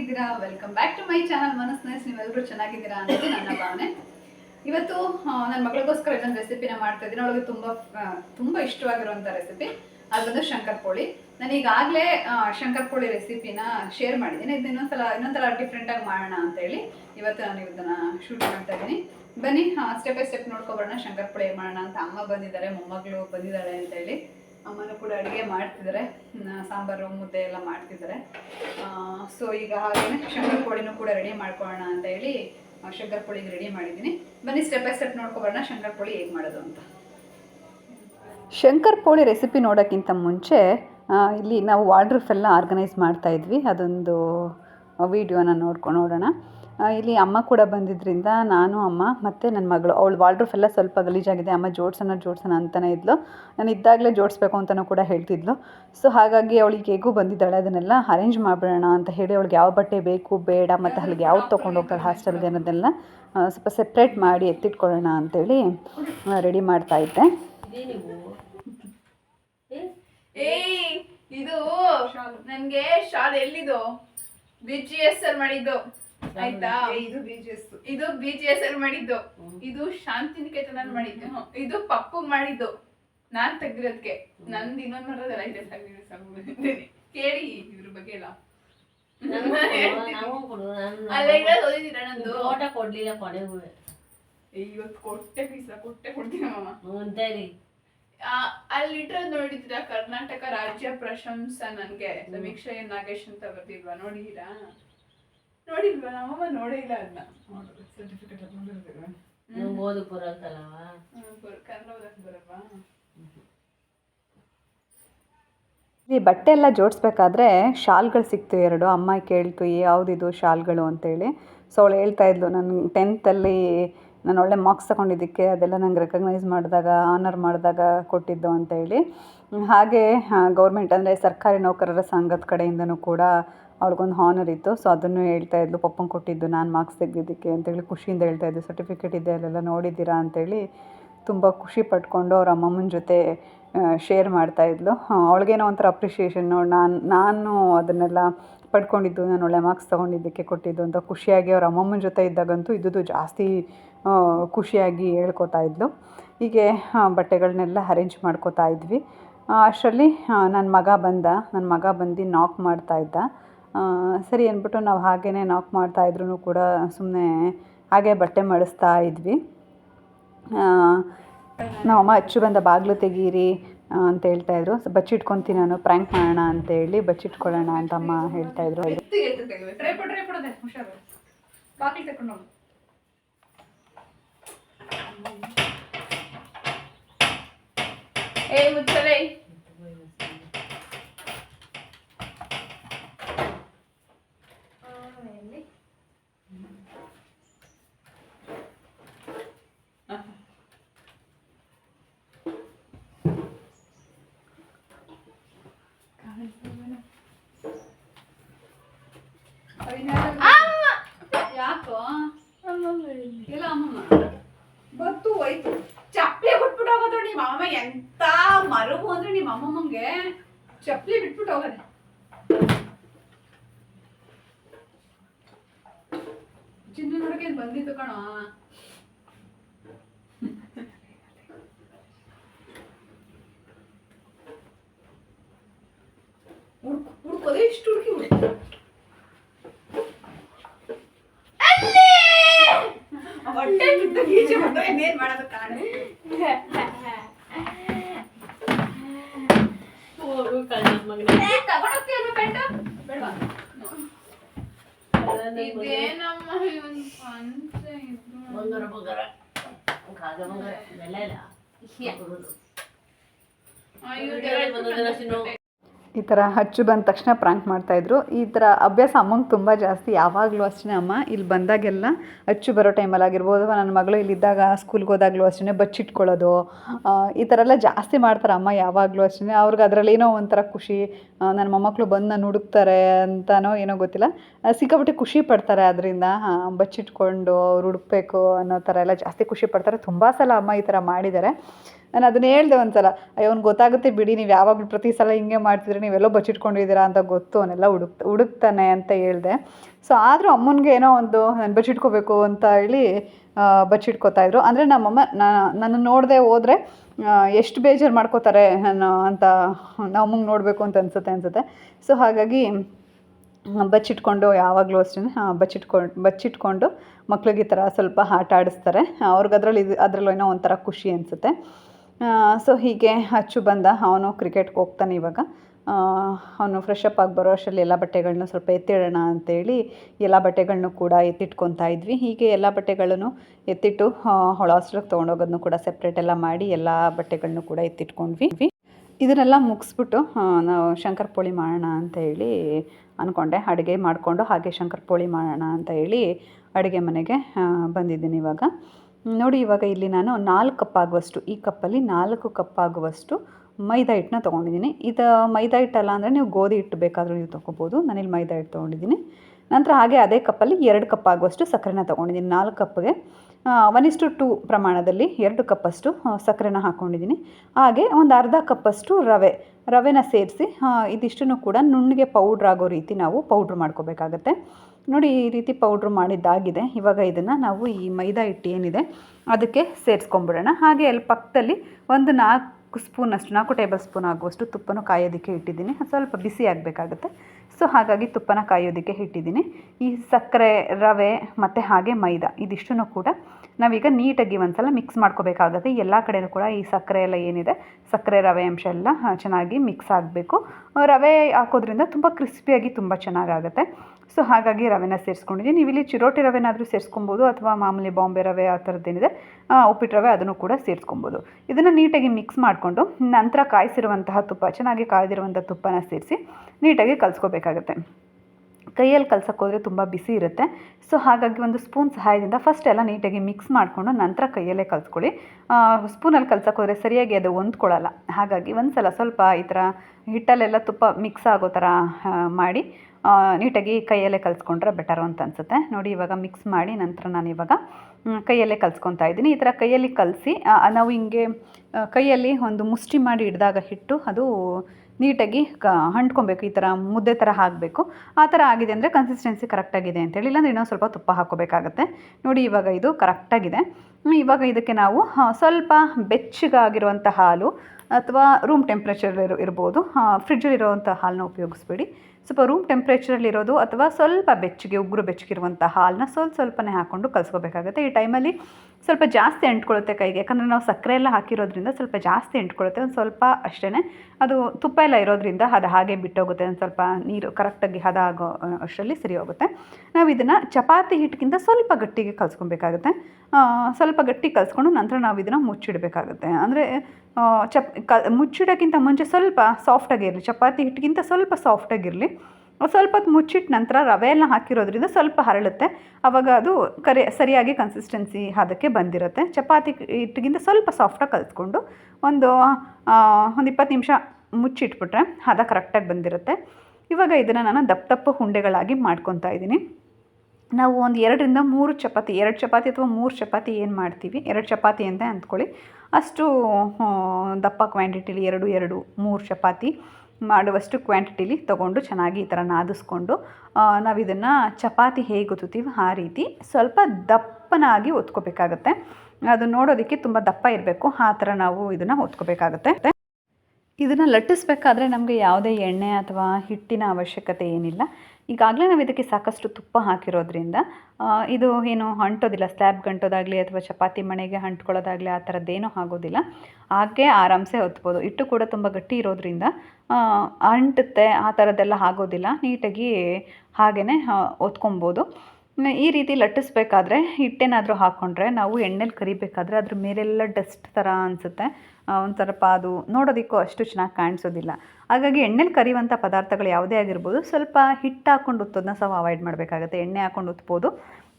ಹೇಗಿದ್ದೀರಾ welcome back to my channel Manas nice ನೀವೆಲ್ಲರೂ ಚೆನ್ನಾಗಿದ್ದೀರಾ ಅನ್ನೋದು ನನ್ನ ಭಾವನೆ. ಇವತ್ತು ನನ್ನ ಮಗಳಿಗೋಸ್ಕರ ಇನ್ನೊಂದು ರೆಸಿಪಿನ ಮಾಡ್ತಾ ಇದ್ದೀನಿ. ಅವಳಿಗೆ ತುಂಬ ತುಂಬ ಇಷ್ಟವಾಗಿರುವಂಥ ರೆಸಿಪಿ. ಅದು ಬಂದು ಶಂಕರ್ ಪೋಳಿ ನಾನು ಈಗಾಗಲೇ ಶಂಕರ್ ಪೋಳಿ ರೆಸಿಪಿನ ಶೇರ್ ಮಾಡಿದ್ದೀನಿ. ಇದನ್ನ ಇನ್ನೊಂದ್ಸಲ ಇನ್ನೊಂಥರ ಡಿಫ್ರೆಂಟಾಗಿ ಮಾಡೋಣ ಅಂತ ಹೇಳಿ ಇವತ್ತು ನಾನು ಇದನ್ನ ಶೂಟ್ ಮಾಡ್ತಾ ಇದ್ದೀನಿ. ಬನ್ನಿ ಸ್ಟೆಪ್ ಬೈ ಸ್ಟೆಪ್ ನೋಡ್ಕೊಬರೋಣ. ಶಂಕರ್ ಏನ್ ಮಾಡೋಣ ಅಂತ ಅಮ್ಮ ಬಂದಿದ್ದಾರೆ, ಮೊಮ್ಮಗಳು ಬಂದಿದ್ದಾಳೆ ಅಂತೇಳಿ ಅಮ್ಮನೂ ಕೂಡ ಅಡುಗೆ ಮಾಡ್ತಿದ್ದಾರೆ ಸಾಂಬಾರು, ಮುದ್ದೆ ಎಲ್ಲ ಮಾಡ್ತಿದ್ದಾರೆ ಸೊ ಈಗ ಹಾಗೇ ಶಂಕರ್ ಪೋಳಿನೂ ಕೂಡ ರೆಡಿ ಮಾಡ್ಕೊಳ್ಳೋಣ ಅಂತ ಹೇಳಿ ಶಂಕರ್ ಪೋಳಿಗೆ ರೆಡಿ ಮಾಡಿದ್ದೀನಿ. ಬನ್ನಿ ಸ್ಟೆಪ್ ಬೈ ಸ್ಟೆಪ್ ನೋಡ್ಕೊಬರೋಣ ಶಂಕರ್ ಪೋಳಿ ಹೇಗೆ ಮಾಡೋದು ಅಂತ. ಶಂಕರ್ ಪೋಳಿ ರೆಸಿಪಿ ನೋಡೋಕ್ಕಿಂತ ಮುಂಚೆ ಇಲ್ಲಿ ನಾವು ವಾರ್ಡ್ರೂಫ್ ಎಲ್ಲ ಆರ್ಗನೈಸ್ ಮಾಡ್ತಾಯಿದ್ವಿ ಅದೊಂದು ವಿಡಿಯೋನ ನೋಡ್ಕೊಂಡು ನೋಡೋಣ. ಇಲ್ಲಿ ಅಮ್ಮ ಕೂಡ ಬಂದಿದ್ದರಿಂದ ನಾನು, ಅಮ್ಮ ಮತ್ತು ನನ್ನ ಮಗಳು. ಅವಳು ವಾಲ್ಡ್ರೂಫ್ ಎಲ್ಲ ಸ್ವಲ್ಪ ಗಲೀಜಾಗಿದೆ. ಅಮ್ಮ ಜೋಡಿಸೋಣ ಜೋಡಿಸೋಣ ಅಂತಲೇ ಇದ್ಲು. ನಾನು ಇದ್ದಾಗಲೇ ಜೋಡಿಸ್ಬೇಕು ಅಂತಲೂ ಕೂಡ ಹೇಳ್ತಿದ್ಲು. ಸೊ ಹಾಗಾಗಿ ಅವಳಿಗೆ ಹೇಗೂ ಬಂದಿದ್ದಾಳೆ, ಅದನ್ನೆಲ್ಲ ಅರೇಂಜ್ ಮಾಡಿಬಿಡೋಣ ಅಂತ ಹೇಳಿ ಅವಳಿಗೆ ಯಾವ ಬಟ್ಟೆ ಬೇಕು, ಬೇಡ, ಮತ್ತು ಅಲ್ಲಿಗೆ ಯಾವ್ದು ತೊಗೊಂಡು ಹೋಗ್ತಾಳೆ ಹಾಸ್ಟೆಲ್ಗೆ ಅನ್ನೋದೆಲ್ಲ ಸ್ವಲ್ಪ ಸೆಪ್ರೇಟ್ ಮಾಡಿ ಎತ್ತಿಟ್ಕೊಳ್ಳೋಣ ಅಂತೇಳಿ ರೆಡಿ ಮಾಡ್ತಾ ಇದ್ದೆ. ಇದು ನನಗೆ ಶಾಲೆ ಎಲ್ಲಿದು? ಬಿ ಜಿ ಎಸ್ ಎಲ್ ಮಾಡಿದ್ದು. ಆಯ್ತಾ? ಇದು ಬಿಜಿಎಸ್ ಇದು ಬಿ ಜಿ ಎಸ್ ಮಾಡಿದ್ದು. ಇದು ಶಾಂತಿನಿಕೇತನ ಮಾಡಿದ್ದು. ಇದು ಪಪ್ಪು ಮಾಡಿದ್ದು. ನಾನ್ ತೆಗ್ದಿರೋದಕ್ಕೆ ನಂದು ಇನ್ನೊಂದ್ ನೋಡೋದಲ್ಲ ಇದೆ. ಕೇಳಿ ಇದ್ರ ಬಗ್ಗೆ ಎಲ್ಲ ಅಲ್ಲ ಊಟ ಕೊಡ್ಲಿಲ್ಲ ಕೊನೆಗೂ ಏ, ಇವತ್ತು ಕೊಟ್ಟೆ ಪೀಸ ಕೊಟ್ಟೆ ಕೊಡ್ತೀನಿ ಅಲ್ಲಿ ಇಟ್ಟಿರೋದು ನೋಡಿದ್ರ ಕರ್ನಾಟಕ ರಾಜ್ಯ ಪ್ರಶಂಸಾ ನನ್ಗೆ. ಸಮೀಕ್ಷೆ ನಾಗೇಶ್ ಅಂತ ಬರ್ದಿಲ್ವಾ? ನೋಡಿದೀರಾ ನೋಡಿಲ್ವಾ? ನಮ್ಮಮ್ಮ ನೋಡೇ ಇಲ್ಲ ಅದನ್ನ ಸರ್ಟಿಫಿಕೇಟ್ ನಂಗೆ ಓದು ಬರಲ್ತಲ್ಲವ ಕನ್ನಡ ಓದಕ್ ಬರಲ್ವಾ? ಈ ಬಟ್ಟೆ ಎಲ್ಲ ಜೋಡಿಸ್ಬೇಕಾದ್ರೆ ಶಾಲ್ಗಳು ಸಿಕ್ತು ಎರಡು. ಅಮ್ಮ ಕೇಳ್ತು ಯಾವುದಿದು ಶಾಲ್ಗಳು? ಅಂತೇಳಿ. ಸೊ ಅವಳು ಹೇಳ್ತಾ ಇದ್ಲು ನಾನು ಟೆಂತಲ್ಲಿ ನಾನು ಒಳ್ಳೆ ಮಾರ್ಕ್ಸ್ ತಗೊಂಡಿದ್ದಕ್ಕೆ ಅದೆಲ್ಲ ನಂಗೆ ರೆಕಗ್ನೈಸ್ ಮಾಡಿದಾಗ ಆನರ್ ಮಾಡಿದಾಗ ಕೊಟ್ಟಿದ್ದು ಅಂತೇಳಿ ಹಾಗೆ ಗೌರ್ಮೆಂಟ್ ಅಂದರೆ ಸರ್ಕಾರಿ ನೌಕರರ ಸಂಘದ ಕಡೆಯಿಂದನೂ ಕೂಡ ಅವಳಿಗೊಂದು ಹಾನರ್ ಇತ್ತು. ಸೊ ಅದನ್ನು ಹೇಳ್ತಾ ಇದ್ಲು ಪಪ್ಪನ್ ಕೊಟ್ಟಿದ್ದು, ನಾನು ಮಾರ್ಕ್ಸ್ ತೆಗೆದಿದ್ದಕ್ಕೆ ಅಂತೇಳಿ ಖುಷಿಯಿಂದ ಹೇಳ್ತಾ ಇದ್ದೆ ಸರ್ಟಿಫಿಕೇಟ್ ಇದೆ, ಅಲ್ಲೆಲ್ಲ ನೋಡಿದ್ದೀರಾ ಅಂತೇಳಿ ತುಂಬ ಖುಷಿ ಪಟ್ಕೊಂಡು ಅವ್ರ ಅಮ್ಮಮ್ಮನ ಜೊತೆ ಶೇರ್ ಮಾಡ್ತಾ ಇದ್ಲು. ಅವಳಿಗೇನೋ ಒಂಥರ ಅಪ್ರಿಷಿಯೇಷನ್ನು ನಾನು ನಾನು ಅದನ್ನೆಲ್ಲ ಪಡ್ಕೊಂಡಿದ್ದು, ನಾನು ಒಳ್ಳೆ ಮಾರ್ಕ್ಸ್ ತೊಗೊಂಡಿದ್ದಕ್ಕೆ ಕೊಟ್ಟಿದ್ದು ಅಂತ ಖುಷಿಯಾಗಿ ಅವ್ರ ಅಮ್ಮಮ್ಮನ ಜೊತೆ ಇದ್ದಾಗಂತೂ ಇದ್ದುದು ಜಾಸ್ತಿ ಖುಷಿಯಾಗಿ ಹೇಳ್ಕೊತಾ ಇದ್ಲು. ಹೀಗೆ ಬಟ್ಟೆಗಳನ್ನೆಲ್ಲ ಅರೇಂಜ್ ಮಾಡ್ಕೋತಾ ಇದ್ವಿ. ಅಷ್ಟರಲ್ಲಿ ನನ್ನ ಮಗ ಬಂದ. ನನ್ನ ಮಗ ಬಂದು ನಾಕ್ ಮಾಡ್ತಾ ಇದ್ದ. ಸರಿ ಅಂದ್ಬಿಟ್ಟು ನಾವು ಹಾಗೇ ನಾಕ್ ಮಾಡ್ತಾ ಇದ್ರೂ ಕೂಡ ಸುಮ್ಮನೆ ಹಾಗೆ ಬಟ್ಟೆ ಮಡಿಸ್ತಾ ಇದ್ವಿ. ನಮ್ಮಮ್ಮ ಅಚ್ಚು ಬಂದ ಬಾಗಿಲು ತೆಗೀರಿ ಅಂತ ಹೇಳ್ತಾ ಇದ್ರು. ಸೊ ಬಚ್ಚಿಟ್ಕೊತೀನಿ ನಾನು ಪ್ರ್ಯಾಂಕ್ ಮಾಡೋಣ ಅಂತೇಳಿ ಬಚ್ಚಿಟ್ಕೊಳ್ಳೋಣ ಅಂತ ಅಮ್ಮ ಹೇಳ್ತಾ ಇದ್ರು ಟ್ರೈ ಪಡ್ ಟ್ರೈ ಪಡದೆ ಹುಷಾರು ಬಾಕಿ ತಕೊಂಡು ಹೋಗು. ಏ ಮುಚ್ಚಲೇ ಯಾಕೋ ಇಲ್ಲ ಅಮ್ಮಮ್ಮ ಬತ್ತು ಹೋಯ್ತು ಚಪ್ಪಲಿ ಬಿಟ್ಬಿಟ್ಟು ಹೋಗೋದು ನಿಮ್ಮ ಅಮ್ಮ ಎಂತ ಮರುವು ಅಂದ್ರೆ ನಿಮ್ಮ ಅಮ್ಮಮ್ಮಂಗೆ ಚಪ್ಪಲಿ ಬಿಟ್ಬಿಟ್ಟು ಹೋಗೋದೆ ಚಿನ್ನ ನೋಡಕ್ಕೆ ಬಂದಿತ್ತು ಕಣೋ ಹುಡ್ಕೋದೆ ಇಷ್ಟು ಹುಡುಕಿ ಹುಡುಕಿ ಹೊಟ್ಟೆ ಬಿದ್ದು ಗೀಚೆ ಬಂದ್ರೆ ಇನ್ನೇನ್ ಮಾಡೋದು ಕಾಣೆ ಹೋಗು ಕಳ್ಳ ಮಗನೇ ತಗೊಂಡೋಗ್ತೀಯ ಅಲ್ವಾ ಪ್ಯಾಂಟು? ಬೇಡ್ವಾ? ಇದೇನಮ್ಮ ಇವನ್ ಮಾಡೋದು ಕಾರಣ ಬಂಗಾರ ಬಂಗಾರ ಕಾಗ ಬಂಗಾರ ಬೆಲ್ಲ ಇಲ್ಲ. ಅಯ್ಯೋ. ಈ ಥರ ಹಚ್ಚು ಬಂದ ತಕ್ಷಣ ಪ್ರಾಂಕ್ ಮಾಡ್ತಾಯಿದ್ರು ಈ ಥರ ಅಭ್ಯಾಸ ಅಮ್ಮಂಗೆ ತುಂಬ ಜಾಸ್ತಿ ಯಾವಾಗಲೂ ಅಷ್ಟೇ ಅಮ್ಮ. ಇಲ್ಲಿ ಬಂದಾಗೆಲ್ಲ ಅಚ್ಚು ಬರೋ ಟೈಮಲ್ಲಿ ಆಗಿರ್ಬೋದು, ನನ್ನ ಮಗಳು ಇಲ್ಲಿದ್ದಾಗ ಸ್ಕೂಲ್ಗೆ ಹೋದಾಗಲೂ ಅಷ್ಟೇ ಬಚ್ಚಿಟ್ಕೊಳ್ಳೋದು. ಈ ಥರ ಎಲ್ಲ ಜಾಸ್ತಿ ಮಾಡ್ತಾರೆ ಅಮ್ಮ ಯಾವಾಗಲೂ ಅಷ್ಟೇ ಅವ್ರಿಗೆ ಅದರಲ್ಲಿ ಏನೋ ಒಂಥರ ಖುಷಿ ನನ್ನ ಮೊಮ್ಮಕ್ಕಳು ಬಂದು ನಾನು ಹುಡುಕ್ತಾರೆ ಅಂತನೋ ಏನೋ ಗೊತ್ತಿಲ್ಲ. ಸಿಕ್ಕಾಪಟ್ಟೆ ಖುಷಿ ಪಡ್ತಾರೆ ಅದರಿಂದ. ಬಚ್ಚಿಟ್ಕೊಂಡು ಅವ್ರು ಹುಡುಕ್ಬೇಕು ಅನ್ನೋ ಥರ ಎಲ್ಲ ಜಾಸ್ತಿ ಖುಷಿ ಪಡ್ತಾರೆ. ತುಂಬ ಸಲ ಅಮ್ಮ ಈ ಥರ ಮಾಡಿದ್ದಾರೆ. ನಾನು ಅದನ್ನ ಹೇಳ್ದೆ ಒಂದು ಸಲ ಅಯ್ಯೋ ಅವ್ನು ಗೊತ್ತಾಗುತ್ತೆ ಬಿಡಿ, ನೀವು ಯಾವಾಗಲೂ ಪ್ರತಿ ಸಲ ಹಿಂಗೆ ಮಾಡ್ತಿದ್ರೆ ನೀವೆಲ್ಲೋ ಬಚ್ಚಿಟ್ಕೊಂಡಿದ್ದೀರಾ ಅಂತ ಗೊತ್ತು ಅವನೆಲ್ಲ ಹುಡುಕ್ ಹುಡುಕ್ತಾನೆ ಅಂತ ಹೇಳಿದೆ. ಸೊ ಆದರೂ ಅಮ್ಮನಿಗೆ ಏನೋ ಒಂದು, ನಾನು ಬಚ್ಚಿಟ್ಕೋಬೇಕು ಅಂತ ಹೇಳಿ ಬಚ್ಚಿಟ್ಕೋತಾಯಿದ್ರು ಅಂದರೆ ನಮ್ಮಮ್ಮ ನಾನು ನೋಡದೆ ಹೋದರೆ ಎಷ್ಟು ಬೇಜಾರು ಮಾಡ್ಕೋತಾರೆ ನಾನು ಅಂತ ನಮ್ಮಂಗೆ ನೋಡಬೇಕು ಅಂತ ಅನ್ಸುತ್ತೆ, ಅನಿಸುತ್ತೆ. ಸೊ ಹಾಗಾಗಿ ಬಚ್ಚಿಟ್ಕೊಂಡು ಯಾವಾಗಲೂ ಅಷ್ಟೇ ಬಚ್ಚಿಟ್ಕೊಂಡು ಬಚ್ಚಿಟ್ಕೊಂಡು ಮಕ್ಳಿಗೆ ಈ ಥರ ಸ್ವಲ್ಪ ಆಟ ಆಡಿಸ್ತಾರೆ. ಅವ್ರಿಗೆ ಅದರಲ್ಲಿ ಇದು ಅದರಲ್ಲೂ ಏನೋ ಒಂಥರ ಖುಷಿ ಅನಿಸುತ್ತೆ. ಸೊ ಹೀಗೆ ಅಚ್ಚು ಬಂದ ಅವನು ಕ್ರಿಕೆಟ್ಗೆ ಹೋಗ್ತಾನೆ ಇವಾಗ. ಅವನು ಫ್ರೆಶ್ ಅಪ್ ಆಗಿ ಬರೋ ಅಷ್ಟರಲ್ಲಿ ಎಲ್ಲ ಬಟ್ಟೆಗಳನ್ನ ಸ್ವಲ್ಪ ಎತ್ತಿಡೋಣ ಅಂತೇಳಿ ಎಲ್ಲ ಬಟ್ಟೆಗಳನ್ನೂ ಕೂಡ ಎತ್ತಿಟ್ಕೊತಾ ಇದ್ವಿ. ಹೀಗೆ ಎಲ್ಲ ಬಟ್ಟೆಗಳನ್ನು ಎತ್ತಿಟ್ಟು ಹೊಳ ಹಾಸ್ಟೆಲ್ಗೆ ತೊಗೊಂಡೋಗೋದನ್ನು ಕೂಡ ಸೆಪ್ರೇಟ್ ಎಲ್ಲ ಮಾಡಿ ಎಲ್ಲ ಬಟ್ಟೆಗಳನ್ನೂ ಕೂಡ ಎತ್ತಿಟ್ಕೊಂಡ್ವಿ. ಇದನ್ನೆಲ್ಲ ಮುಗಿಸ್ಬಿಟ್ಟು ನಾವು ಶಂಕರ್ ಪೋಳಿ ಮಾಡೋಣ ಅಂತ ಹೇಳಿ ಅಂದ್ಕೊಂಡೆ ಅಡುಗೆ ಮಾಡಿಕೊಂಡು ಹಾಗೆ ಶಂಕರ್ ಪೋಳಿ ಮಾಡೋಣ ಅಂತ ಹೇಳಿ ಅಡುಗೆ ಮನೆಗೆ ಬಂದಿದ್ದೀನಿ ಇವಾಗ. ನೋಡಿ, ಇವಾಗ ಇಲ್ಲಿ ನಾನು ನಾಲ್ಕು ಕಪ್ ಆಗುವಷ್ಟು, ಈ ಕಪ್ಪಲ್ಲಿ ನಾಲ್ಕು ಕಪ್ ಆಗುವಷ್ಟು ಮೈದಾ ಹಿಟ್ಟನ್ನ ತೊಗೊಂಡಿದ್ದೀನಿ. ಇದು ಮೈದಾ ಹಿಟ್ಟಲ್ಲ ಅಂದರೆ ನೀವು ಗೋಧಿ ಹಿಟ್ಟು ಬೇಕಾದರೂ ನೀವು ತೊಗೋಬೋದು. ನಾನಿಲ್ಲಿ ಮೈದಾ ಹಿಟ್ಟು ತೊಗೊಂಡಿದ್ದೀನಿ. ನಂತರ ಹಾಗೆ ಅದೇ ಕಪ್ಪಲ್ಲಿ ಎರಡು ಕಪ್ ಆಗುವಷ್ಟು ಸಕ್ಕರೆನ ತೊಗೊಂಡಿದ್ದೀನಿ. ನಾಲ್ಕು ಕಪ್ಗೆ ಒನ್ ಇಸ್ಟು ಟು ಪ್ರಮಾಣದಲ್ಲಿ ಎರಡು ಕಪ್ಪಷ್ಟು ಸಕ್ಕರೆನ ಹಾಕ್ಕೊಂಡಿದ್ದೀನಿ ಹಾಗೆ ಒಂದು ಅರ್ಧ ಕಪ್ಪಷ್ಟು ರವೆ, ರವೆನ ಸೇರಿಸಿ ಇದಿಷ್ಟನ್ನು ಕೂಡ ನುಣ್ಣಗೆ ಪೌಡ್ರ್ ಆಗೋ ರೀತಿ ನಾವು ಪೌಡ್ರ್ ಮಾಡ್ಕೋಬೇಕಾಗತ್ತೆ. ನೋಡಿ ಈ ರೀತಿ ಪೌಡ್ರ್ ಮಾಡಿದ್ದಾಗಿದೆ. ಇವಾಗ ಇದನ್ನು ನಾವು ಈ ಮೈದಾ ಹಿಟ್ಟು ಏನಿದೆ ಅದಕ್ಕೆ ಸೇರಿಸ್ಕೊಂಬಿಡೋಣ. ಹಾಗೆ ಅಲ್ಲಿ ಪಕ್ಕದಲ್ಲಿ ಒಂದು ನಾಲ್ಕು ಸ್ಪೂನಷ್ಟು ನಾಲ್ಕು ಟೇಬಲ್ ಸ್ಪೂನ್ ಆಗುವಷ್ಟು ತುಪ್ಪನ ಕಾಯೋದಕ್ಕೆ ಇಟ್ಟಿದ್ದೀನಿ. ಸ್ವಲ್ಪ ಬಿಸಿ ಆಗಬೇಕಾಗುತ್ತೆ. ಸೊ ಹಾಗಾಗಿ ತುಪ್ಪನ ಕಾಯೋದಕ್ಕೆ ಇಟ್ಟಿದ್ದೀನಿ. ಈ ಸಕ್ಕರೆ, ರವೆ ಮತ್ತು ಹಾಗೆ ಮೈದಾ ಇದಿಷ್ಟನ್ನು ಕೂಡ ನಾವೀಗ ನೀಟಾಗಿ ಒಂದ್ಸಲ ಮಿಕ್ಸ್ ಮಾಡ್ಕೋಬೇಕಾಗುತ್ತೆ. ಎಲ್ಲ ಕಡೆಯೂ ಕೂಡ ಈ ಸಕ್ಕರೆ ಎಲ್ಲ ಏನಿದೆ, ಸಕ್ಕರೆ, ರವೆ ಅಂಶ ಎಲ್ಲ ಚೆನ್ನಾಗಿ ಮಿಕ್ಸ್ ಆಗಬೇಕು. ರವೆ ಹಾಕೋದ್ರಿಂದ ತುಂಬ ಕ್ರಿಸ್ಪಿಯಾಗಿ ತುಂಬ ಚೆನ್ನಾಗಾಗುತ್ತೆ. ಸೊ ಹಾಗಾಗಿ ರವೆನ ಸೇರಿಸ್ಕೊಂಡಿದ್ದೀನಿ ನೀವು ಇಲ್ಲಿ ಚಿರೋಟಿ ರವೆನಾದರೂ ಸೇರಿಸ್ಕೊಬೋದು ಅಥವಾ ಮಾಮೂಲಿ ಬಾಂಬೆ ರವೆ ಆ ಥರದ್ದೇನಿದೆ ಉಪ್ಪಿಟ್ಟು ರವೆ ಅದನ್ನು ಕೂಡ ಸೇರಿಸ್ಕೊಬೋದು. ಇದನ್ನು ನೀಟಾಗಿ ಮಿಕ್ಸ್ ಮಾಡಿಕೊಂಡು ನಂತರ ಕಾಯಿಸಿರುವಂತಹ ತುಪ್ಪ, ಚೆನ್ನಾಗಿ ಕಾಯ್ದಿರುವಂಥ ತುಪ್ಪನ ಸೇರಿಸಿ ನೀಟಾಗಿ ಕಲಿಸ್ಕೋಬೇಕಾಗತ್ತೆ. ಕೈಯಲ್ಲಿ ಕಲ್ಸೋಕ್ಕೋದ್ರೆ ತುಂಬ ಬಿಸಿ ಇರುತ್ತೆ. ಸೊ ಹಾಗಾಗಿ ಒಂದು ಸ್ಪೂನ್ ಸಹಾಯದಿಂದ ಫಸ್ಟ್ ಎಲ್ಲ ನೀಟಾಗಿ ಮಿಕ್ಸ್ ಮಾಡಿಕೊಂಡು ನಂತರ ಕೈಯಲ್ಲೇ ಕಲಿಸ್ಕೊಳ್ಳಿ. ಸ್ಪೂನಲ್ಲಿ ಕಲ್ಸೋಕ್ಕೋದ್ರೆ ಸರಿಯಾಗಿ ಅದು ಹೊಂದ್ಕೊಳ್ಳಲ್ಲ. ಹಾಗಾಗಿ ಒಂದು ಸಲ ಸ್ವಲ್ಪ ಈ ಥರ ಹಿಟ್ಟಲ್ಲೆಲ್ಲ ತುಪ್ಪ ಮಿಕ್ಸ್ ಆಗೋ ಥರ ಮಾಡಿ ನೀಟಾಗಿ ಕೈಯಲ್ಲೇ ಕಲಿಸ್ಕೊಂಡ್ರೆ ಬೆಟರು ಅಂತ ಅನಿಸುತ್ತೆ. ನೋಡಿ, ಇವಾಗ ಮಿಕ್ಸ್ ಮಾಡಿ ನಂತರ ನಾನು ಇವಾಗ ಕೈಯಲ್ಲೇ ಕಲಿಸ್ಕೊತಾ ಇದ್ದೀನಿ. ಈ ಥರ ಕೈಯಲ್ಲಿ ಕಲಸಿ ನಾವು ಹಿಂಗೆ ಕೈಯಲ್ಲಿ ಒಂದು ಮುಷ್ಟಿ ಮಾಡಿ ಹಿಡಿದಾಗ ಹಿಟ್ಟು, ಅದು ನೀಟಾಗಿ ಕ ಅಂಟ್ಕೊಬೇಕು ಈ ಥರ ಮುದ್ದೆ ಥರ ಹಾಕಬೇಕು. ಆ ಥರ ಆಗಿದೆ ಅಂದರೆ ಕನ್ಸಿಸ್ಟೆನ್ಸಿ ಕರೆಕ್ಟಾಗಿದೆ ಅಂತೇಳಿ ಇಲ್ಲಾಂದರೆ ಇನ್ನೊಂದು ಸ್ವಲ್ಪ ತುಪ್ಪ ಹಾಕೋಬೇಕಾಗತ್ತೆ ನೋಡಿ, ಇವಾಗ ಇದು ಕರೆಕ್ಟಾಗಿದೆ ಇವಾಗ ಇದಕ್ಕೆ ನಾವು ಸ್ವಲ್ಪ ಬೆಚ್ಚಗಾಗಿರುವಂಥ ಹಾಲು ಅಥವಾ ರೂಮ್ ಟೆಂಪ್ರೇಚರ್ ಇರೋ ಇರ್ಬೋದು. ಫ್ರಿಜ್ಜಲ್ಲಿರುವಂಥ ಹಾಲನ್ನ ಉಪಯೋಗಿಸ್ಬೇಡಿ. ಸ್ವಲ್ಪ ರೂಮ್ ಟೆಂಪ್ರೇಚರಲ್ಲಿರೋದು ಅಥವಾ ಸ್ವಲ್ಪ ಬೆಚ್ಚಗೆ, ಉಗುರು ಬೆಚ್ಚಗಿರುವಂಥ ಹಾಲನ್ನ ಸ್ವಲ್ಪ ಸ್ವಲ್ಪನೇ ಹಾಕ್ಕೊಂಡು ಕಲಿಸ್ಕೋಬೇಕಾಗುತ್ತೆ. ಈ ಟೈಮಲ್ಲಿ ಸ್ವಲ್ಪ ಜಾಸ್ತಿ ಎಂಟ್ಕೊಳ್ಳುತ್ತೆ ಕೈಗೆ. ಯಾಕಂದರೆ ನಾವು ಸಕ್ಕರೆ ಎಲ್ಲ ಹಾಕಿರೋದ್ರಿಂದ ಸ್ವಲ್ಪ ಜಾಸ್ತಿ ಎಂಟ್ಕೊಳ್ಳುತ್ತೆ ಒಂದು ಸ್ವಲ್ಪ ಅಷ್ಟೇ ಅದು ತುಪ್ಪ ಎಲ್ಲ ಇರೋದ್ರಿಂದ ಅದು ಹಾಗೆ ಬಿಟ್ಟೋಗುತ್ತೆ. ಒಂದು ಸ್ವಲ್ಪ ನೀರು ಕರೆಕ್ಟಾಗಿ ಹದ ಆಗೋ ಅಷ್ಟರಲ್ಲಿ ಸರಿ ಹೋಗುತ್ತೆ. ನಾವು ಇದನ್ನು ಚಪಾತಿ ಹಿಟ್ಟಿಗಿಂತ ಸ್ವಲ್ಪ ಗಟ್ಟಿಗೆ ಕಲಿಸ್ಕೊಬೇಕಾಗುತ್ತೆ. ಸ್ವಲ್ಪ ಗಟ್ಟಿ ಕಲಿಸ್ಕೊಂಡು ನಂತರ ನಾವು ಇದನ್ನು ಮುಚ್ಚಿಡಬೇಕಾಗುತ್ತೆ. ಅಂದರೆ ಚಪ್, ಕ, ಮುಚ್ಚಿಡೋಕ್ಕಿಂತ ಮುಂಚೆ ಸ್ವಲ್ಪ ಸಾಫ್ಟಾಗಿರಲಿ ಚಪಾತಿ ಹಿಟ್ಟಿಗಿಂತ ಸ್ವಲ್ಪ ಸಾಫ್ಟಾಗಿರಲಿ ಸ್ವಲ್ಪ ಹೊತ್ತು ಮುಚ್ಚಿಟ್ಟ ನಂತರ ರವೆ ಎಲ್ಲ ಹಾಕಿರೋದ್ರಿಂದ ಸ್ವಲ್ಪ ಹರಳುತ್ತೆ. ಆವಾಗ ಅದು ಕರೆ, ಸರಿಯಾಗಿ ಕನ್ಸಿಸ್ಟೆನ್ಸಿ ಅದಕ್ಕೆ ಬಂದಿರುತ್ತೆ. ಚಪಾತಿ ಹಿಟ್ಟಿಗಿಂತ ಸ್ವಲ್ಪ ಸಾಫ್ಟಾಗಿ ಕಲಿತ್ಕೊಂಡು ಒಂದು ಒಂದು ಇಪ್ಪತ್ತು ನಿಮಿಷ ಮುಚ್ಚಿಟ್ಬಿಟ್ರೆ ಹದ ಕರೆಕ್ಟಾಗಿ ಬಂದಿರುತ್ತೆ. ಇವಾಗ ಇದನ್ನು ನಾನು ದಪ್ಪ ದಪ್ಪ ಹುಂಡೆಗಳಾಗಿ ಮಾಡ್ಕೊತಾ ಇದ್ದೀನಿ. ನಾವು ಒಂದು ಎರಡರಿಂದ ಮೂರು ಚಪಾತಿ, ಎರಡು ಚಪಾತಿ ಅಥವಾ ಮೂರು ಚಪಾತಿ ಏನು ಮಾಡ್ತೀವಿ? ಎರಡು ಚಪಾತಿ ಅಂತ ಅಂದ್ಕೊಳ್ಳಿ. ಅಷ್ಟು ದಪ್ಪ ಕ್ವಾಂಟಿಟಿಲಿ ಎರಡು ಎರಡು, ಮೂರು ಚಪಾತಿ ಮಾಡುವಷ್ಟು ಕ್ವಾಂಟಿಟಿಲಿ ತೊಗೊಂಡು ಚೆನ್ನಾಗಿ ಈ ಥರ ನಾದಿಸ್ಕೊಂಡು ನಾವು ಇದನ್ನು ಚಪಾತಿ ಹೇಗೆ ಒತ್ತುತ್ತೀವಿ ಆ ರೀತಿ ಸ್ವಲ್ಪ ದಪ್ಪನಾಗಿ ಒತ್ಕೋಬೇಕಾಗತ್ತೆ. ಅದು ನೋಡೋದಕ್ಕೆ ತುಂಬ ದಪ್ಪ ಇರಬೇಕು. ಆ ಥರ ನಾವು ಇದನ್ನು ಒತ್ಕೋಬೇಕಾಗತ್ತೆ. ಇದನ್ನು ಲಟ್ಟಿಸ್ಬೇಕಾದ್ರೆ ನಮಗೆ ಯಾವುದೇ ಎಣ್ಣೆ ಅಥವಾ ಹಿಟ್ಟಿನ ಅವಶ್ಯಕತೆ ಏನಿಲ್ಲ. ಈಗಾಗಲೇ ನಾವು ಇದಕ್ಕೆ ಸಾಕಷ್ಟು ತುಪ್ಪ ಹಾಕಿರೋದ್ರಿಂದ ಇದು ಏನು ಅಂಟೋದಿಲ್ಲ ಸ್ಲ್ಯಾಬ್ ಗಂಟೋದಾಗಲಿ ಅಥವಾ ಚಪಾತಿ ಮಣೆಗೆ ಅಂಟ್ಕೊಳ್ಳೋದಾಗಲಿ ಆ ಥರದ್ದೇನೂ ಆಗೋದಿಲ್ಲ. ಹಾಗೆ ಆರಾಮ್ಸೆ ಹೊತ್ಬೋದು. ಹಿಟ್ಟು ಕೂಡ ತುಂಬ ಗಟ್ಟಿ ಇರೋದ್ರಿಂದ ಅಂಟುತ್ತೆ, ಆ ಥರದ್ದೆಲ್ಲ ಆಗೋದಿಲ್ಲ. ನೀಟಾಗಿ ಹಾಗೆಯೇ ಒತ್ಕೊಬೋದು ನ- ಈ ರೀತಿ ಲಟ್ಟಿಸ್ಬೇಕಾದ್ರೆ ಹಿಟ್ಟೇನಾದರೂ ಹಾಕ್ಕೊಂಡ್ರೆ ನಾವು ಎಣ್ಣೆಲಿ ಕರಿಬೇಕಾದ್ರೆ ಅದ್ರ ಮೇಲೆಲ್ಲ ಡಸ್ಟ್ ಥರ ಅನಿಸುತ್ತೆ. ಒಂದು ಸ್ವಲ್ಪ ಅದು ನೋಡೋದಕ್ಕೂ ಅಷ್ಟು ಚೆನ್ನಾಗಿ ಕಾಣಿಸೋದಿಲ್ಲ. ಹಾಗಾಗಿ ಎಣ್ಣೆಲಿ ಕರಿಯುವಂಥ ಪದಾರ್ಥಗಳು ಯಾವುದೇ ಆಗಿರ್ಬೋದು ಸ್ವಲ್ಪ ಹಿಟ್ಟು ಹಾಕ್ಕೊಂಡು ಉತ್ತೋದನ್ನ ಸಹ ಅವಾಯ್ಡ್ ಮಾಡಬೇಕಾಗುತ್ತೆ. ಎಣ್ಣೆ ಹಾಕ್ಕೊಂಡು ಉತ್ಬೋದು.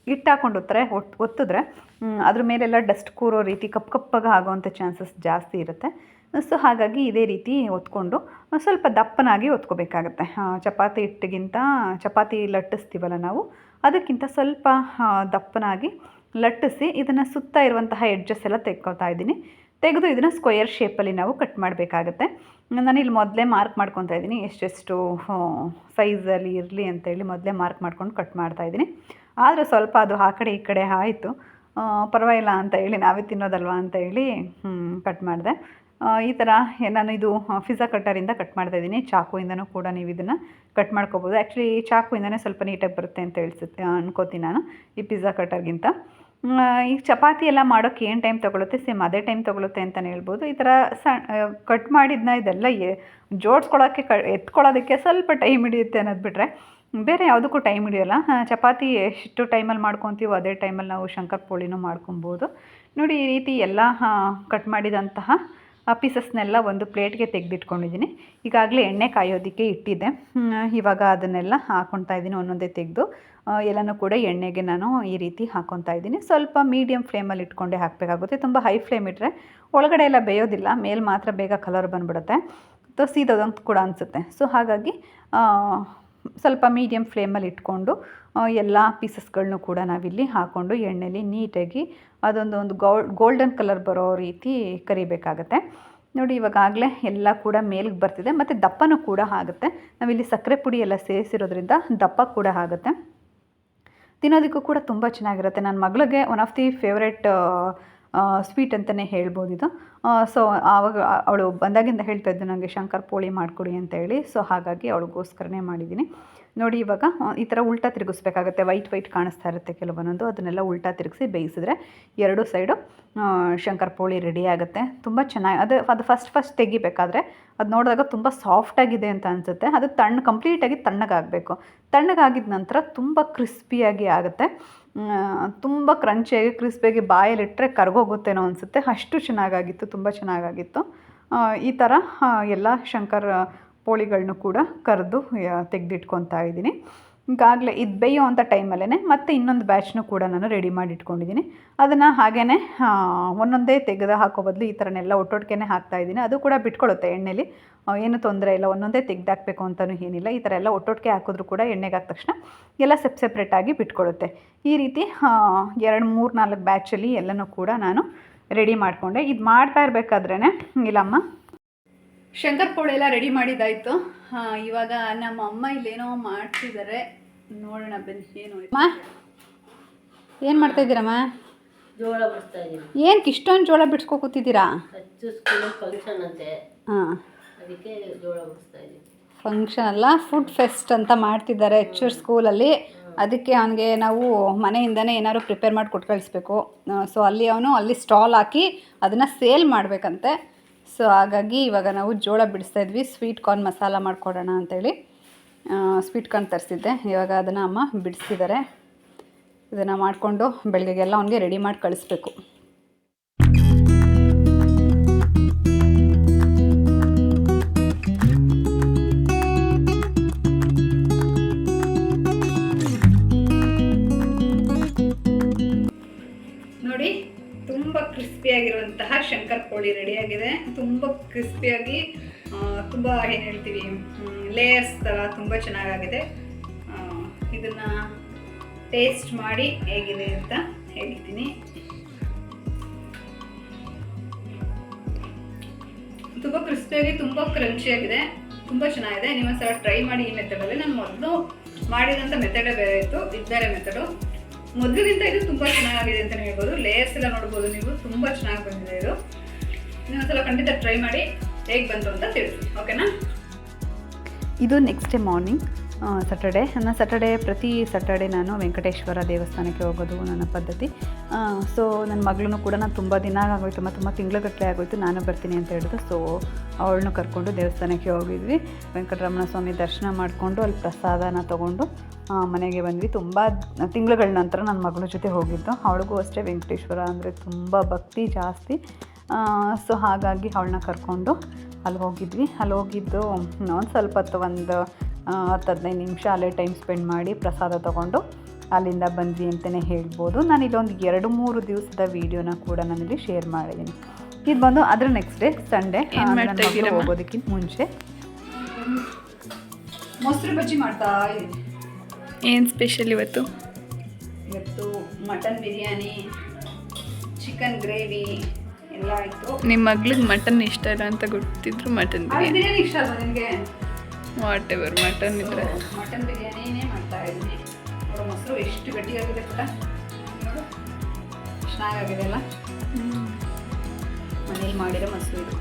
ಹಿಟ್ಟು ಹಾಕ್ಕೊಂಡು ಉತ್ತರೆ ಒತ್ ಒತ್ತಿದ್ರೆ ಅದ್ರ ಮೇಲೆಲ್ಲ ಡಸ್ಟ್ ಕೂರೋ ರೀತಿ ಕಪ್ಪು ಕಪ್ಪಾಗ ಆಗೋವಂಥ ಚಾನ್ಸಸ್ ಜಾಸ್ತಿ ಇರುತ್ತೆ. ಸೊ, ಹಾಗಾಗಿ ಇದೇ ರೀತಿ ಒತ್ಕೊಂಡು ಸ್ವಲ್ಪ ದಪ್ಪನಾಗಿ ಒತ್ಕೋಬೇಕಾಗತ್ತೆ. ಚಪಾತಿ ಹಿಟ್ಟಿಗಿಂತ, ಚಪಾತಿ ಲಟ್ಟಿಸ್ತೀವಲ್ಲ ನಾವು ಅದಕ್ಕಿಂತ ಸ್ವಲ್ಪ ದಪ್ಪನಾಗಿ ಲಟ್ಟಿಸಿ ಇದನ್ನು ಸುತ್ತ ಇರುವಂತಹ ಎಡ್ಜಸ್ ಎಲ್ಲ ತೆಕ್ಕೊತಾ ಇದ್ದೀನಿ. ತೆಗೆದು ಇದನ್ನು ಸ್ಕ್ವಯರ್ ಶೇಪಲ್ಲಿ ನಾವು ಕಟ್ ಮಾಡಬೇಕಾಗತ್ತೆ. ನಾನು ಇಲ್ಲಿ ಮೊದಲೇ ಮಾರ್ಕ್ ಮಾಡ್ಕೊತಾ ಇದ್ದೀನಿ. ಎಷ್ಟೆಷ್ಟು ಸೈಜಲ್ಲಿ ಇರಲಿ ಅಂತೇಳಿ ಮೊದಲೇ ಮಾರ್ಕ್ ಮಾಡ್ಕೊಂಡು ಕಟ್ ಮಾಡ್ತಾ ಇದ್ದೀನಿ. ಆದರೆ ಸ್ವಲ್ಪ ಅದು ಆ ಕಡೆ ಈ ಕಡೆ ಆಯಿತು. ಪರವಾಗಿಲ್ಲ ಅಂತ ಹೇಳಿ ನಾವೇ ತಿನ್ನೋದಲ್ವಾ ಅಂತ ಹೇಳಿ ಕಟ್ ಮಾಡಿದೆ. ಈ ಥರ ನಾನು ಇದು ಫಿಝಾ ಕಟ್ಟರಿಂದ ಕಟ್ ಮಾಡ್ತಾ ಇದ್ದೀನಿ. ಚಾಕುಯಿಂದನೂ ಕೂಡ ನೀವು ಇದನ್ನು ಕಟ್ ಮಾಡ್ಕೋಬೋದು. ಆ್ಯಕ್ಚುಲಿ ಚಾಕುಯಿಂದನೇ ಸ್ವಲ್ಪ ನೀಟಾಗಿ ಬರುತ್ತೆ ಅಂತ ಹೇಳ್ಸುತ್ತೆ, ಅನ್ಕೋತೀನಿ ನಾನು ಈ ಪಿಜ್ಜಾ ಕಟ್ಟರ್ಗಿಂತ ಈ ಚಪಾತಿ ಎಲ್ಲ ಮಾಡೋಕ್ಕೆ ಏನು ಟೈಮ್ ತೊಗೊಳುತ್ತೆ? ಸೇಮ್ ಅದೇ ಟೈಮ್ ತೊಗೊಳುತ್ತೆ ಅಂತಲೇ ಹೇಳ್ಬೋದು. ಈ ಥರ ಸಣ್ಣ ಕಟ್ ಮಾಡಿದ್ನ ಇದೆಲ್ಲ ಜೋಡಿಸ್ಕೊಳ್ಳೋಕ್ಕೆ ಕ ಎತ್ಕೊಳ್ಳೋದಕ್ಕೆ ಸ್ವಲ್ಪ ಟೈಮ್ ಹಿಡಿಯುತ್ತೆ ಅನ್ನೋದು ಬಿಟ್ಟರೆ ಬೇರೆ ಯಾವುದಕ್ಕೂ ಟೈಮ್ ಹಿಡಿಯೋಲ್ಲ. ಚಪಾತಿ ಎಷ್ಟು ಟೈಮಲ್ಲಿ ಮಾಡ್ಕೊತೀವೋ ಅದೇ ಟೈಮಲ್ಲಿ ನಾವು ಶಂಕರ್ ಪೋಳಿನೂ ಮಾಡ್ಕೊಬೋದು. ನೋಡಿ ಈ ರೀತಿ ಎಲ್ಲ ಕಟ್ ಮಾಡಿದಂತಹ ಆ ಪೀಸಸ್ನೆಲ್ಲ ಒಂದು ಪ್ಲೇಟ್ಗೆ ತೆಗೆದಿಟ್ಕೊಂಡಿದ್ದೀನಿ. ಈಗಾಗಲೇ ಎಣ್ಣೆ ಕಾಯೋದಕ್ಕೆ ಇಟ್ಟಿದ್ದೆ. ಇವಾಗ ಅದನ್ನೆಲ್ಲ ಹಾಕ್ಕೊತಾ ಇದ್ದೀನಿ, ಒಂದೊಂದೇ ತೆಗೆದು. ಎಲ್ಲನೂ ಕೂಡ ಎಣ್ಣೆಗೆ ನಾನು ಈ ರೀತಿ ಹಾಕ್ಕೊತಾ ಇದ್ದೀನಿ. ಸ್ವಲ್ಪ ಮೀಡಿಯಮ್ ಫ್ಲೇಮಲ್ಲಿ ಇಟ್ಕೊಂಡೆ ಹಾಕಬೇಕಾಗುತ್ತೆ. ತುಂಬ ಹೈ ಫ್ಲೇಮ್ ಇಟ್ಟರೆ ಒಳಗಡೆ ಎಲ್ಲ ಬೇಯೋದಿಲ್ಲ, ಮೇಲೆ ಮಾತ್ರ ಬೇಗ ಕಲರ್ ಬಂದ್ಬಿಡುತ್ತೆ. ಸೊ ಸೀದೋದಂತ ಕೂಡ ಅನಿಸುತ್ತೆ. ಸೊ ಹಾಗಾಗಿ ಸ್ವಲ್ಪ ಮೀಡಿಯಮ್ ಫ್ಲೇಮಲ್ಲಿ ಇಟ್ಕೊಂಡು ಎಲ್ಲ ಪೀಸಸ್ಗಳನ್ನೂ ಕೂಡ ನಾವಿಲ್ಲಿ ಹಾಕ್ಕೊಂಡು ಎಣ್ಣೆಲಿ ನೀಟಾಗಿ ಅದೊಂದು ಒಂದು ಗೋಲ್ಡನ್ ಕಲರ್ ಬರೋ ರೀತಿ ಕರಿಬೇಕಾಗತ್ತೆ. ನೋಡಿ, ಇವಾಗಾಗಲೇ ಎಲ್ಲ ಕೂಡ ಮೇಲ್ಗೆ ಬರ್ತಿದೆ, ಮತ್ತು ದಪ್ಪನೂ ಕೂಡ ಆಗುತ್ತೆ. ನಾವಿಲ್ಲಿ ಸಕ್ಕರೆ ಪುಡಿ ಎಲ್ಲ ಸೇರಿಸಿರೋದ್ರಿಂದ ದಪ್ಪ ಕೂಡ ಆಗುತ್ತೆ. ತಿನ್ನೋದಕ್ಕೂ ಕೂಡ ತುಂಬ ಚೆನ್ನಾಗಿರುತ್ತೆ. ನನ್ನ ಮಗಳಿಗೆ one of the favourite sweet ಅಂತಲೇ ಹೇಳ್ಬೋದು ಇದು. ಸೊ ಆವಾಗ ಅವಳು ಬಂದಾಗಿಂದ ಹೇಳ್ತಾ ಇದ್ದು ನನಗೆ ಶಂಕರ್ ಪೋಳಿ ಮಾಡಿಕೊಡಿ ಅಂತ ಹೇಳಿ. ಸೊ ಹಾಗಾಗಿ ಅವಳಿಗೋಸ್ಕರನೇ ಮಾಡಿದ್ದೀನಿ. ನೋಡಿ, ಇವಾಗ ಈ ಥರ ಉಲ್ಟಾ ತಿರುಗಿಸ್ಬೇಕಾಗತ್ತೆ. ವೈಟ್ ವೈಟ್ ಕಾಣಿಸ್ತಾ ಇರುತ್ತೆ ಕೆಲವೊಂದೊಂದು. ಅದನ್ನೆಲ್ಲ ಉಲ್ಟಾ ತಿರುಗಿಸಿ ಬೇಯಿಸಿದ್ರೆ ಎರಡು ಸೈಡು ಶಂಕರ್ ಪೋಳಿ ರೆಡಿ ಆಗುತ್ತೆ. ತುಂಬ ಚೆನ್ನಾಗಿ, ಅದು ಅದು ಫಸ್ಟ್ ಫಸ್ಟ್ ತೆಗಿಬೇಕಾದ್ರೆ ಅದು ನೋಡಿದಾಗ ತುಂಬ ಸಾಫ್ಟಾಗಿದೆ ಅಂತ ಅನಿಸುತ್ತೆ. ಅದು ತಣ್ಣ ಕಂಪ್ಲೀಟಾಗಿ ತಣ್ಣಗಾಗಬೇಕು. ತಣ್ಣಗಾಗಿದ ನಂತರ ತುಂಬ ಕ್ರಿಸ್ಪಿಯಾಗಿ ಆಗುತ್ತೆ. ತುಂಬ ಕ್ರಂಚಿಯಾಗಿ ಕ್ರಿಸ್ಪಿಯಾಗಿ ಬಾಯಲ್ಲಿಟ್ಟರೆ ಕರ್ಗೋಗುತ್ತೇನೋ ಅನಿಸುತ್ತೆ. ಅಷ್ಟು ಚೆನ್ನಾಗಾಗಿತ್ತು, ತುಂಬ ಚೆನ್ನಾಗಾಗಿತ್ತು. ಈ ಥರ ಎಲ್ಲ ಶಂಕರ್ ಪೋಳಿಗಳನ್ನೂ ಕೂಡ ಕರೆದು ತೆಗೆದಿಟ್ಕೊತಾ ಇದ್ದೀನಿ. ಈಗಾಗಲೇ ಇದು ಬೇಯೋ ಅಂಥ ಟೈಮಲ್ಲೇ ಮತ್ತೆ ಇನ್ನೊಂದು ಬ್ಯಾಚ್ನೂ ಕೂಡ ನಾನು ರೆಡಿ ಮಾಡಿ ಇಟ್ಕೊಂಡಿದ್ದೀನಿ ಅದನ್ನು ಹಾಗೇ ಒಂದೊಂದೇ ತೆಗೆದು ಹಾಕೋ ಬದಲು ಈ ಥರನೆಲ್ಲ ಒಟ್ಟೊಟ್ಟಿಗೆ ಹಾಕ್ತಾ ಇದ್ದೀನಿ. ಅದು ಕೂಡ ಬಿಟ್ಕೊಳ್ಳುತ್ತೆ ಎಣ್ಣೆಲಿ. ಏನು ತೊಂದರೆ ಇಲ್ಲ, ಒಂದೊಂದೇ ತೆಗೆದಾಕಬೇಕು ಅಂತಲೂ ಏನಿಲ್ಲ. ಈ ಥರ ಎಲ್ಲ ಒಟ್ಟೊಟ್ಟಿಗೆ ಹಾಕಿದ್ರು ಕೂಡ ಎಣ್ಣೆಗೆ ಹಾಕಿದ ತಕ್ಷಣ ಎಲ್ಲ ಸೆಪ್ ಸೆಪ್ರೇಟಾಗಿ ಬಿಟ್ಕೊಳ್ಳುತ್ತೆ ಈ ರೀತಿ ಎರಡು, ಮೂರು, ನಾಲ್ಕು ಬ್ಯಾಚಲ್ಲಿ ಎಲ್ಲನೂ ಕೂಡ ನಾನು ರೆಡಿ ಮಾಡಿಕೊಂಡೆ. ಇದು ಮಾಡ್ತಾ ಇರಬೇಕಾದ್ರೇ ಇಲ್ಲಮ್ಮ? ಶಂಕರ್ ಪೋಳೆ ಎಲ್ಲ ರೆಡಿ ಮಾಡಿದ್ದಾಯಿತು. ಇವಾಗ ನಮ್ಮ ಅಮ್ಮ ಇಲ್ಲೇನೋ ಮಾಡ್ತಿದ್ದಾರೆ. ನೋಡೋಣ ಬನ್ನಿ ಏನು ಅಮ್ಮ ಏನು ಮಾಡ್ತಾ ಇದ್ದೀರಮ್ಮ ಜೋಳ ಬಿಡಿಸ್ತಾ ಇದ್ದೀನಿ. ಏನಕ್ಕೆ ಇಷ್ಟೊಂದು ಜೋಳ ಬಿಡ್ಸ್ಕೊತಿದ್ದೀರಾ ಹಚ್ಚು ಸ್ಕೂಲ್ ಫಂಕ್ಷನ್ ಅಂತೆ. ಹಾಂ. ಅದಕ್ಕೆ ಜೋಳ ಬಿಡಿಸ್ತಾ ಇದ್ದೀನಿ. ಫಂಕ್ಷನ್ ಅಲ್ಲ ಫುಡ್ ಫೆಸ್ಟ್ ಅಂತ ಮಾಡ್ತಿದ್ದಾರೆ ಎಚ್ಚೂರ್ ಸ್ಕೂಲಲ್ಲಿ ಅದಕ್ಕೆ ಅವನಿಗೆ ನಾವು ಮನೆಯಿಂದನೇ ಏನಾದ್ರು ಪ್ರಿಪೇರ್ ಮಾಡಿ ಕೊಟ್ಟು ಕಳಿಸ್ಬೇಕು. ಸೊ ಅಲ್ಲಿ ಅವನು ಅಲ್ಲಿ ಸ್ಟಾಲ್ ಹಾಕಿ ಅದನ್ನು ಸೇಲ್ ಮಾಡಬೇಕಂತೆ. ಸೊ ಹಾಗಾಗಿ ಇವಾಗ ನಾವು ಜೋಳ ಬಿಡಿಸ್ತಾ ಇದ್ವಿ ಸ್ವೀಟ್ ಕಾರ್ನ್ ಮಸಾಲ ಮಾಡಿಕೊಡೋಣ ಅಂತೇಳಿ. ಸ್ವೀಟ್ ಕಾರ್ನ್ ತರಿಸಿದ್ದೆ. ಇವಾಗ ಅದನ್ನು ಅಮ್ಮ ಬಿಡಿಸಿದ್ದಾರೆ ಇದನ್ನು ಮಾಡಿಕೊಂಡು ಬೆಳಗ್ಗೆಗೆಲ್ಲ ಅವನಿಗೆ ರೆಡಿ ಮಾಡಿ ಕಳಿಸ್ಬೇಕು. ನೋಡಿ, ತುಂಬ ಕ್ರಿಸ್ಪಿಯಾಗಿರುವಂತಹ ಶಂಕರ್ ಕೋಳಿ ರೆಡಿಯಾಗಿದೆ ತುಂಬ ಕ್ರಿಸ್ಪಿಯಾಗಿ ತುಂಬ ಏನು ಹೇಳ್ತೀವಿ ಲೇಯರ್ಸ್ ಥರ ತುಂಬ ಚೆನ್ನಾಗಾಗಿದೆ. ಇದನ್ನು ಟೇಸ್ಟ್ ಮಾಡಿ ಹೇಗಿದೆ ಅಂತ ಹೇಳ್ತೀನಿ. ತುಂಬ ಕ್ರಿಸ್ಪಿಯಾಗಿ ತುಂಬ ಕ್ರಂಚಿಯಾಗಿದೆ ತುಂಬ ಚೆನ್ನಾಗಿದೆ. ನೀವು ಸಲ ಟ್ರೈ ಮಾಡಿ ಈ ಮೆಥಡಲ್ಲಿ ನಾನು ಮೊದಲು ಮಾಡಿದಂಥ ಮೆಥಡೇ ಬೇರೆ ಇತ್ತು. ಇದು ಬೇರೆ ಮೆಥಡು ಮೊದಲಿಗಿಂತ ಇದು ತುಂಬ ಚೆನ್ನಾಗಿದೆ ಅಂತಲೇ ಹೇಳ್ಬೋದು. ಲೇಯರ್ಸ್ ಎಲ್ಲ ನೋಡ್ಬೋದು ನೀವು. ತುಂಬ ಚೆನ್ನಾಗಿ ಬಂದಿದೆ ಇದು. ಇನ್ನೊಂದ್ಸಲ ಖಂಡಿತ ಟ್ರೈ ಮಾಡಿ. ಹೇಗೆ ಬಂತು ಅಂತ ತಿಳಿಸಿ, ಓಕೆನಾ? ಇದು ನೆಕ್ಸ್ಟ್ ಡೇ ಮಾರ್ನಿಂಗ್ ಸಟರ್ಡೆ ನನ್ನ ಸಟರ್ಡೆ ಪ್ರತಿ ಸಟರ್ಡೆ ನಾನು ವೆಂಕಟೇಶ್ವರ ದೇವಸ್ಥಾನಕ್ಕೆ ಹೋಗೋದು ನನ್ನ ಪದ್ಧತಿ. ಸೊ ನನ್ನ ಮಗಳೂ ಕೂಡ ನಾನು ತುಂಬ ದಿನ ಆಗೋಯ್ತು ಮತ್ತು ತುಂಬ ತಿಂಗ್ಳುಗಟ್ಟಲೆ ಆಗೋಯ್ತು, ನಾನು ಬರ್ತೀನಿ ಅಂತ ಹೇಳಿದ್ರು ಸೊ ಅವಳನ್ನು ಕರ್ಕೊಂಡು ದೇವಸ್ಥಾನಕ್ಕೆ ಹೋಗಿದ್ವಿ. ವೆಂಕಟರಮಣ ಸ್ವಾಮಿ ದರ್ಶನ ಮಾಡಿಕೊಂಡು ಅಲ್ಲಿ ಪ್ರಸಾದನ ತೊಗೊಂಡು ಮನೆಗೆ ಬಂದ್ವಿ. ತುಂಬ ತಿಂಗಳುಗಳ ನಂತರ ನನ್ನ ಮಗಳ ಜೊತೆ ಹೋಗಿದ್ದು. ಅವಳಿಗೂ ಅಷ್ಟೇ ವೆಂಕಟೇಶ್ವರ ಅಂದರೆ ತುಂಬ ಭಕ್ತಿ ಜಾಸ್ತಿ. ಸೊ ಹಾಗಾಗಿ ಅವಳನ್ನ ಕರ್ಕೊಂಡು ಅಲ್ಲಿ ಹೋಗಿದ್ವಿ. ಅಲ್ಲಿ ಹೋಗಿದ್ದು ಒಂದು ಸ್ವಲ್ಪ ಹೊತ್ತು ಒಂದು ಹತ್ತು ಹದಿನೈದು ನಿಮಿಷ ಅಲ್ಲೇ ಟೈಮ್ ಸ್ಪೆಂಡ್ ಮಾಡಿ ಪ್ರಸಾದ ತೊಗೊಂಡು ಅಲ್ಲಿಂದ ಬಂದ್ವಿ ಅಂತಲೇ ಹೇಳ್ಬೋದು. ನಾನು ಇಲ್ಲೊಂದು ಎರಡು ಮೂರು ದಿವಸದ ವೀಡಿಯೋನ ಕೂಡ ನಾನಿಲ್ಲಿ ಶೇರ್ ಮಾಡಿದ್ದೀನಿ ಇದು ಬಂದು ಅದರ ನೆಕ್ಸ್ಟ್ ಡೇ ಸಂಡೇ ಹೋಗೋದಕ್ಕಿಂತ ಮುಂಚೆ. ಮೊಸರು ಬಜ್ಜಿ ಮಾಡ್ತಾ ಇದ್ದೀನಿ. ಏನು ಸ್ಪೆಷಲ್ ಇವತ್ತು? ಇವತ್ತು ಮಟನ್ ಬಿರಿಯಾನಿ ಚಿಕನ್ ಗ್ರೇವಿ ನಿಮ್ಮ ಮಗ್ಳಿಗೆ ಮಟನ್ ಇಷ್ಟ ಇಲ್ಲ ಅಂತ ಗೊತ್ತಿದ್ರು ಮಟನ್ ಬಿರಿಯಾನಿ. ಇಷ್ಟ ಅಲ್ವಾ ನಿಮಗೆ? ವಾಟ್ ಎವರ್ ಮಟನ್ ಇದ್ರೆ ಮಟನ್ ಬಿರಿಯಾನಿನೇ ಮಾಡ್ತಾ ಇದ್ದೀನಿ. ಅವರ ಮೊಸರು ಎಷ್ಟು ಗಟ್ಟಿಯಾಗಿದೆ ನೋಡು ಚೆನ್ನಾಗಾಗಿದೆ ಅಲ್ಲ? ಮನೇಲಿ ಮಾಡಿರೋ ಮೊಸರು ಇದು.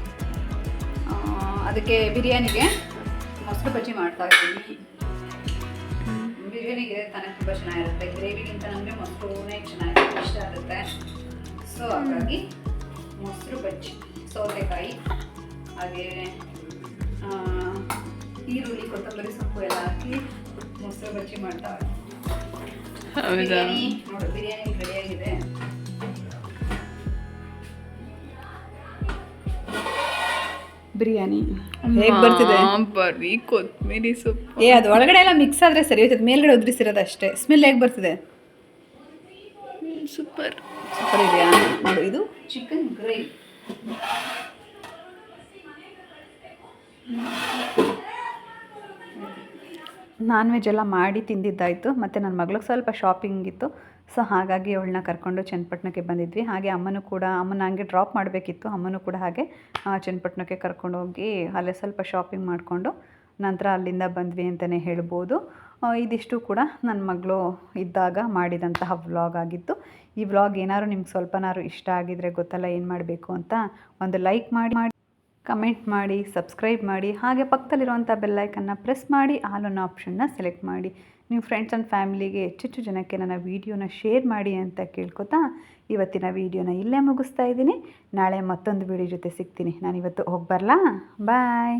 ಅದಕ್ಕೆ ಬಿರಿಯಾನಿಗೆ ಮೊಸರು ಬಜ್ಜಿ ಮಾಡ್ತಾ ಇದ್ದೀನಿ. ಬಿರಿಯಾನಿಗೆ ತಾನೇ ತುಂಬ ಚೆನ್ನಾಗಿರುತ್ತೆ. ಗ್ರೇವಿಗಿಂತ ನಮಗೆ ಮೊಸರುನೇ ಚೆನ್ನಾಗಿ ಇಷ್ಟ ಆಗುತ್ತೆ. ಸೊ ಹಾಗಾಗಿ ಮೊಸರು ಬಜ್ಜಿ ಸೌತೆಕಾಯಿ ಹಾಗೆ ಆ, ಈರುಳ್ಳಿ ಕೊತ್ತಂಬರಿ ಸೊಪ್ಪು ಎಲ್ಲ ಹಾಕಿ ಮೊಸರು ಬಜ್ಜಿ ಮಾಡ್ತಾ ಬಿರಿಯಾನಿ ನೋಡು ಬಿರಿಯಾನಿ ರೆಡಿಯಾಗಿದೆ ಬಿರಿಯಾನಿ. ಹೇಗೆ ಬರ್ತಿದೆ? ಅಮ್ಮ, ಬರೀ ಕೊತ್ತಂಬರಿ ಸೊಪ್ಪು. ಏ ಅದು ಒಳಗಡೆ ಎಲ್ಲ ಮಿಕ್ಸ್ ಆದರೆ ಸರಿ ಹೋಯ್ತದೆ. ಮೇಲ್ಗಡೆ ಉದ್ರಿಸಿರೋದು ಅಷ್ಟೇ. ಸ್ಮೆಲ್ ಹೇಗೆ ಬರ್ತಿದೆ? ಸೂಪರ್. ಸೂಪರ್ ಇದೆಯಾ? ನೋಡು, ಇದು ಚಿಕನ್ ಗ್ರೇವಿ ನಾನ್ ವೆಜ್ ಎಲ್ಲ ಮಾಡಿ ತಿಂದಿದ್ದಾಯಿತು. ಮತ್ತು ನನ್ನ ಮಗಳಿಗೆ ಸ್ವಲ್ಪ ಶಾಪಿಂಗ್ ಇತ್ತು. ಸೊ ಹಾಗಾಗಿ ಅವಳನ್ನ ಕರ್ಕೊಂಡು ಚನ್ನಪಟ್ಟಣಕ್ಕೆ ಬಂದಿದ್ವಿ. ಹಾಗೆ ಅಮ್ಮನೂ ಕೂಡ ಅಮ್ಮನ ಹಂಗೆ ಡ್ರಾಪ್ ಮಾಡಬೇಕಿತ್ತು. ಅಮ್ಮನೂ ಕೂಡ ಹಾಗೆ ಚನ್ನಪಟ್ಟಣಕ್ಕೆ ಕರ್ಕೊಂಡು ಹೋಗಿ ಅಲ್ಲೇ ಸ್ವಲ್ಪ ಶಾಪಿಂಗ್ ಮಾಡಿಕೊಂಡು ನಂತರ ಅಲ್ಲಿಂದ ಬಂದ್ವಿ ಅಂತಲೇ ಹೇಳ್ಬೋದು. ಇದಿಷ್ಟು ಕೂಡ ನನ್ನ ಮಗಳು ಇದ್ದಾಗ ಮಾಡಿದಂತಹ ವ್ಲಾಗ್ ಆಗಿತ್ತು. ಈ ವ್ಲಾಗ್ ಏನಾದ್ರು ನಿಮ್ಗೆ ಸ್ವಲ್ಪನಾದ್ರು ಇಷ್ಟ ಆಗಿದರೆ ಗೊತ್ತಲ್ಲ ಏನು ಮಾಡಬೇಕು ಅಂತ ಒಂದು ಲೈಕ್ ಮಾಡಿ ಮಾಡಿ, ಕಮೆಂಟ್ ಮಾಡಿ, ಸಬ್ಸ್ಕ್ರೈಬ್ ಮಾಡಿ, ಹಾಗೆ ಪಕ್ಕದಲ್ಲಿರುವಂಥ ಬೆಲ್ಲೈಕನ್ನು ಪ್ರೆಸ್ ಮಾಡಿ, ಆಲ್ ಅನ್ನೋ ಆಪ್ಷನ್ನ ಸೆಲೆಕ್ಟ್ ಮಾಡಿ. ನಿಮ್ಮ ಫ್ರೆಂಡ್ಸ್ ಆ್ಯಂಡ್ ಫ್ಯಾಮಿಲಿಗೆ ಹೆಚ್ಚೆಚ್ಚು ಜನಕ್ಕೆ ನನ್ನ ವೀಡಿಯೋನ ಶೇರ್ ಮಾಡಿ ಅಂತ ಕೇಳ್ಕೊತಾ ಇವತ್ತಿನ ವೀಡಿಯೋನ ಇಲ್ಲೇ ಮುಗಿಸ್ತಾ ಇದ್ದೀನಿ. ನಾಳೆ ಮತ್ತೊಂದು ವೀಡಿಯೋ ಜೊತೆ ಸಿಗ್ತೀನಿ. ನಾನು ಇವತ್ತು ಹೋಗಿ ಬರಲಾ? ಬಾಯ್.